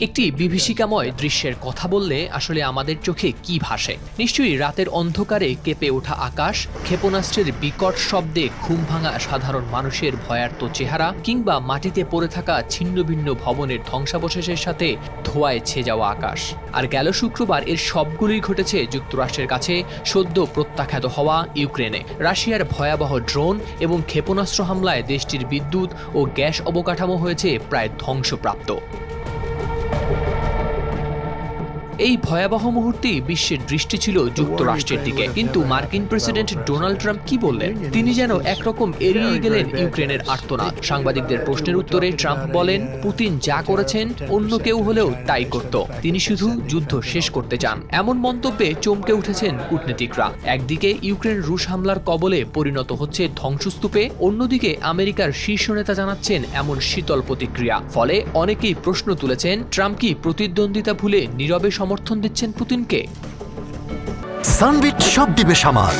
একটি বিভীষিকাময় দৃশ্যের কথা বললে আসলে আমাদের চোখে কি ভাসে? নিশ্চয়ই রাতের অন্ধকারে কেঁপে ওঠা আকাশ, ক্ষেপণাস্ত্রের বিকট শব্দে ঘুম ভাঙা সাধারণ মানুষের ভয়ার্ত চেহারা, কিংবা মাটিতে পড়ে থাকা ছিন্ন ভিন্ন ভবনের ধ্বংসাবশেষের সাথে ধোঁয়ায় ছে যাওয়া আকাশ। আর গেল শুক্রবার এর সবগুলোই ঘটেছে যুক্তরাষ্ট্রের কাছে, সদ্য প্রত্যাখ্যাত হওয়া ইউক্রেনে। রাশিয়ার ভয়াবহ ড্রোন এবং ক্ষেপণাস্ত্র হামলায় দেশটির বিদ্যুৎ ও গ্যাস অবকাঠামো হয়েছে প্রায় ধ্বংসপ্রাপ্ত। এই ভয়াবহ মুহূর্তে বিশ্বের দৃষ্টি ছিল যুক্তরাষ্ট্রের দিকে। কিন্তু মার্কিন প্রেসিডেন্ট ডোনাল্ড ট্রাম্প কি বললেন? তিনি যেন একরকম এড়িয়ে গেলেন ইউক্রেনের আর্তনাদ। সাংবাদিকদের প্রশ্নের উত্তরে ট্রাম্প বলেন, পুতিন যা করেছেন, অন্য কেউ হলেও তাই করত। তিনি শুধু যুদ্ধ শেষ করতে চান। এমন মন্তব্যে চমকে উঠেছেন কূটনীতিকরা। একদিকে ইউক্রেন রুশ হামলার কবলে পরিণত হচ্ছে ধ্বংসস্তূপে, অন্যদিকে আমেরিকার শীর্ষ নেতা জানাচ্ছেন এমন শীতল প্রতিক্রিয়া। ফলে অনেকেই প্রশ্ন তুলেছেন, ট্রাম্প কি প্রতিদ্বন্দ্বিতা ভুলে নীরবে সমর্থন দিচ্ছেন পুতিনকে। সানবিট সব দিবে সামাল।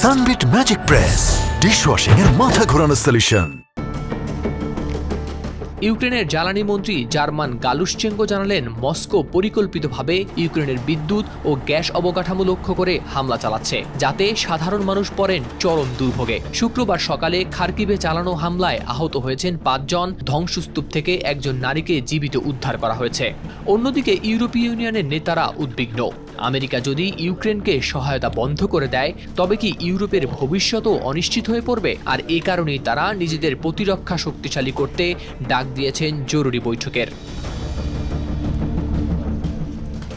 Sunbit magic press. ডিশওয়াশিং এর মাথা ঘোরানো সলিউশন ইউক্রেনের জ্বালানি মন্ত্রী জার্মান গালুসচেঙ্গো জানালেন, মস্কো পরিকল্পিতভাবে ইউক্রেনের বিদ্যুৎ ও গ্যাস অবকাঠামো লক্ষ্য করে হামলা চালাচ্ছে, যাতে সাধারণ মানুষ পড়েন চরম দুর্ভোগে। শুক্রবার সকালে খার্কিবে চালানো হামলায় আহত হয়েছেন পাঁচজন, ধ্বংসস্তূপ থেকে একজন নারীকে জীবিত উদ্ধার করা হয়েছে। অন্যদিকে ইউরোপীয় ইউনিয়নের নেতারা উদ্বিগ্ন। আমেরিকা যদি ইউক্রেনকে সহায়তা বন্ধ করে দেয়, তবে কি ইউরোপের ভবিষ্যতও অনিশ্চিত হয়ে পড়বে? আর এ কারণেই তারা নিজেদের প্রতিরক্ষা শক্তিশালী করতে ডাক দিয়েছেন জরুরি বৈঠকের।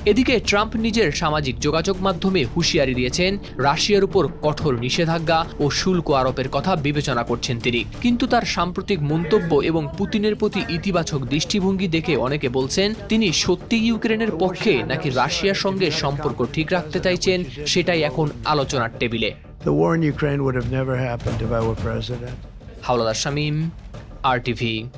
এদিকে ট্রাম্প নিজের সামাজিক যোগাযোগ মাধ্যমে হুঁশিয়ারি দিয়েছেন রাশিয়ার উপর কঠোর নিষেধাজ্ঞা ও শুল্ক আরোপের কথা বিবেচনা করছেন তিনি। কিন্তু তার সাম্প্রতিক মন্তব্য এবং পুতিনের প্রতি ইতিবাচক দৃষ্টিভঙ্গি দেখে অনেকে বলছেন তিনি সত্যি ইউক্রেনের পক্ষে নাকি রাশিয়ার সঙ্গে সম্পর্ক ঠিক রাখতে চাইছেন সেটাই এখন আলোচনার টেবিলে। The war in Ukraine would have never happened if I were president. Howlader Shamim R TV